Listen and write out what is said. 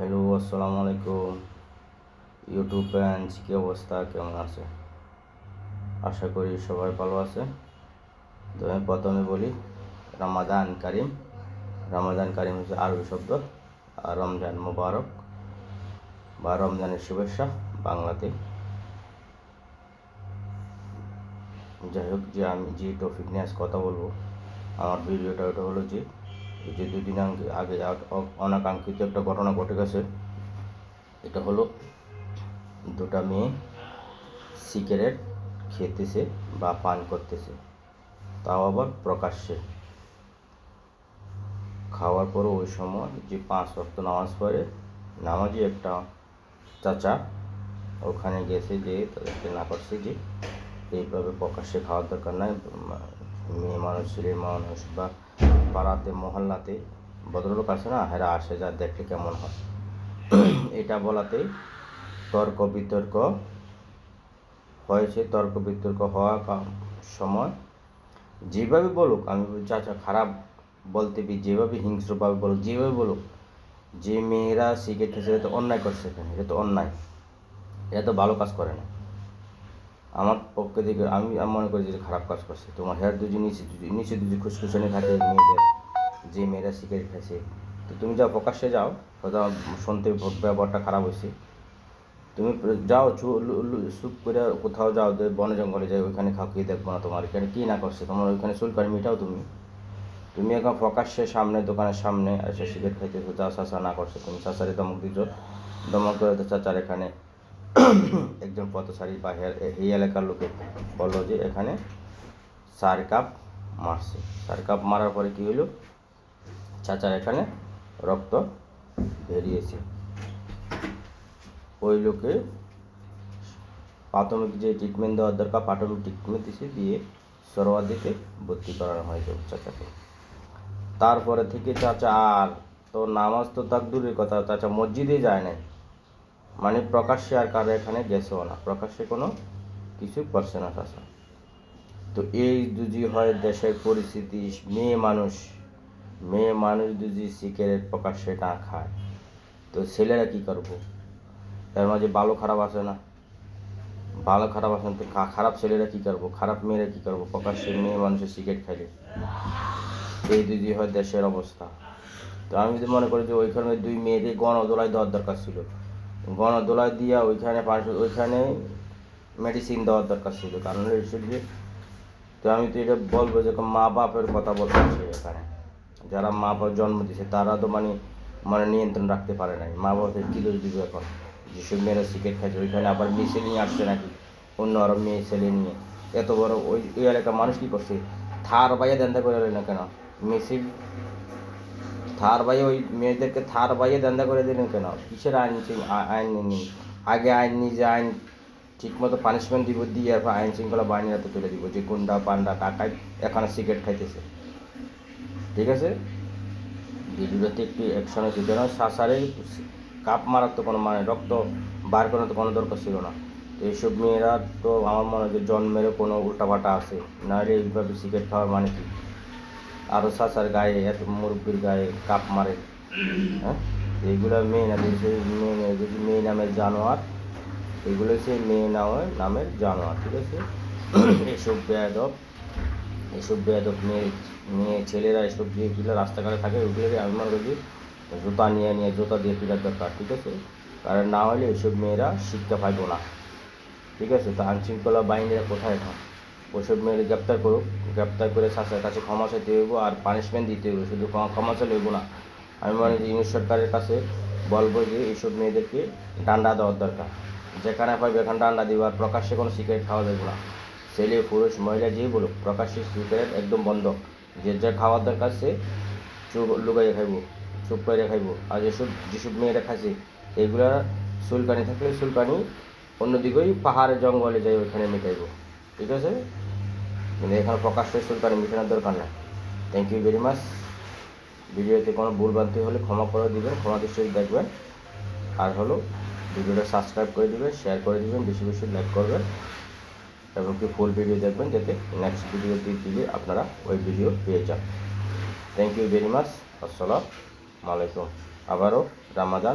Hello, আসসালামু আলাইকুম। YouTube fans কী অবস্থা? কেমন আছে? আশা করি সবাই ভালো আছে। তো আমি প্রথমে বলি, রমাদান কারিম। রমাদান কারিম হচ্ছে আরবি শব্দ, আর রমজান মুবারক বা রমজানের শুভেচ্ছা বাংলাতে। যাই হোক, যে আমি যে টপিক নিয়ে আজ কথা বলব, আমার ভিডিওটা ওটা হলো যে যে দুদিন আগে- অনাকাঙ্ক্ষিত একটা ঘটনা ঘটে গেছে। এটা হলো দুটা মেয়ে সিগারেট খেতেছে বা পান করতেছে। তাও আবার প্রকাশ্যে। খাওয়ার পরও ওই সময় যে পাঁচ রক্ত নামাজ পড়ে, নামাজি একটা চাচা ওখানে গেছে যে তাদেরকে না করছে যে এইভাবে প্রকাশ্যে খাওয়ার দরকার নাই। মেয়ে মানুষ ছেলে মানুষ বা পাড়াতে, মহল্লাতে। ভদ্রলোক আছে না? হেরা আসে, যা দেখলে কেমন হয়। এটা বলাতে তর্ক বিতর্ক হয়েছে। তর্ক বিতর্ক হওয়ার সময় যেভাবে বলুক, আমি চাচা খারাপ বলতে বি, যেভাবে হিংস্রভাবে বলুক, যেভাবে বলুক, যে মেয়েরা সিগারেট খেয়েছে তো অন্যায় করছে এটা তো অন্যায়। এটা তো ভালো কাজ করে না। আমার পক্ষে থেকে আমি আমি মনে করি যে খারাপ কাজ করছে। তোমার হেয়ার দুজি নিচে নিচে দুজি খুশখুশানি থাকে, মেয়েদের, যে মেয়েরা সিগারেট খাইছে তো তুমি যাও প্রকাশ্যে যাও হয়তো শুনতে ব্যবহারটা খারাপ হয়েছে। তুমি যাও চুপ করে কোথাও যাও বনে জঙ্গলে যাই, ওইখানে খাও কি দেখব না তোমার। এখানে কী না করছে? তোমার ওইখানে চুলকানি মিটাও তুমি। তুমি এখন প্রকাশ্যে সামনে, দোকানের সামনে এসে সিগারেট খাইতে যা চাচা না করছে, তুমি চাচারে দমক দিচ্ছ দমক করে চাচার এখানে একজন পথচারী বা এই এলাকার লোকে বলল যে এখানে চার কাপ মারছে। চার কাপ মারার পরে কী হলো চাচার এখানে রক্ত বেরিয়েছে। ওই লোকে প্রাথমিক যে ট্রিটমেন্ট দেওয়ার দরকার, প্রাথমিক ট্রিটমেন্ট দিছে, দিয়ে সরোয়াদিতে ভর্তি করানো হয়েছে চাচাকে। তারপরে থেকে চাচা আর তো নামাজ তো তাক দূরের কথা, চাচা মসজিদে যায় নাই। মানে প্রকাশ্যে আর কারও এখানে গেছেও না। প্রকাশ্যে কোনো কিছু করছে না চাচা তো এই দুজি হয় দেশের পরিস্থিতি, মেয়ে মানুষ মেয়ে মানুষ যদি সিগারেট প্রকাশ্যে না খায়, তো ছেলেরা কি করব? এর মাঝে ভালো খারাপ আছে না? ভালো খারাপ আছে না তো খারাপ ছেলেরা কি করব? খারাপ মেয়েরা কি করব? প্রকাশ্যে মেয়ে মানুষের সিগারেট খাইলে। এই যদি হয় দেশের অবস্থা। তো আমি যদি মনে করি যে ওইখানে দুই মেয়েদের গণদোলায় দেওয়ার দরকার ছিল। গণদোলায় দিয়া ওইখানে ওইখানে মেডিসিন দেওয়ার দরকার ছিল। কারণ যে তো আমি তো এটা বলব যে মা বাপের কথা বলতে এখানে। যারা মা বাপ জন্ম দিয়েছে, তারা তো মানে মানে নিয়ন্ত্রণ রাখতে পারে নাই। মা বাপের কী দোষ দিবে এখন? যেসব মেয়েরা সিগারেট খাইছে ওইখানে আবার মেয়ে ছেলে নিয়ে আসছে নাকি? অন্য আরও মেয়ে ছেলে নিয়ে। এত বড় ওই ওই এলাকার মানুষ কী করছে? থার বাইয়ে দেন্দা করে না কেন? মেসির থার বাইয়ে ওই মেয়েদেরকে থার বাইয়ে দান্দা করে দিলেন কেন? কিসের আইন আইন নেই। আগে আইন, নিজে আইন, ঠিকমতো পানিশমেন্ট দিব, দিয়ে এরপর আইন শৃঙ্খলা বাহিনীর হাতে তুলে দিব। যে গুন্ডা, পান্ডা টাকায় এখানে সিগারেট খাইতেছে। ঠিক আছে? ভিডিওতে একটু অ্যাকশন হয়েছে যেন সাসারে কাপ মারার তো কোনো মানে রক্ত বার করার তো কোনো দরকার ছিল না। তো এইসব মেয়েরা তো আমার মনে হয় যে জন্মেরও কোনো উল্টাপাটা আছে। নাহলে এইভাবে সিগারেট খাওয়ার মানে কি? আরও সাসার গায়ে এত মুরব্বির গায়ে কাপ মারে হ্যাঁ? এইগুলো মেয়ে না যে মেয়ে যদি মেয়ে নামের জানোয়ার, এগুলো হচ্ছে মেয়ে নামের নামের জানোয়ার, ঠিক আছে? এসব বেয়াদব এসব বেয়াদব মেয়ে মেয়ে ছেলেরা এসব যেগুলো রাস্তাঘাটে থাকে, ওগুলোকে আমি মনে করি জুতা নিয়ে নিয়ে, জুতা দিয়ে পিটার দরকার, ঠিক আছে? কারণ না হলে এসব মেয়েরা শিক্ষা পাইব না, ঠিক আছে? তো আইনশৃঙ্খলা বাহিনীরা কোথায় এখন ওসব মেয়েরা গ্রেপ্তার করুক। গ্রেপ্তার করে শাসকের কাছে ক্ষমা চাইতে হইব আর পানিশমেন্ট দিতে হইব, শুধু ক্ষমা চাইলে হইব না। আমি মনে করি ইউনিট সরকারের কাছে বলব যে এইসব মেয়েদেরকে ডান্ডা দেওয়ার দরকার। যেখানে পাইবে এখানে ডান্ডা দিব আর প্রকাশ্যে কোনো সিগারেট খাওয়া যাবে না। ছেলে, পুরুষ, মহিলা যেই বলুক, প্রকাশ্যে সিগারেট একদম বন্ধ। যে যা খাওয়ার দরকার সে চুপ লুকাইয়ে খাইব, চুপ করে খাইব। আর যেসব যেসব মেয়েরা খাইছে এগুলা চুলকানি থাকলে চুলকানি অন্যদিকেই পাহাড়ে জঙ্গলে যাই ওইখানে মিটাইব। ঠিক আছে? কিন্তু এখানে প্রকাশ প্রকাশ্যে চুলকানি মিটানোর দরকার নাই। থ্যাংক ইউ ভেরি মাচ ভিডিওতে কোনো ভুল ভ্রান্তি হলে ক্ষমা করে দিবেন, ক্ষমা দৃষ্টিতে দেখবেন। আর হলো ভিডিওটা সাবস্ক্রাইব করে দেবেন শেয়ার করে দেবেন, বেশি বেশি লাইক করবেন। এবং কি ফুল ভিডিও দেখবেন যাতে নেক্সট ভিডিও দিলে আপনারা ওই ভিডিও পেয়ে যান। থ্যাংক ইউ ভেরি মাচ আসসালামু আলাইকুম। আবারও রামাদান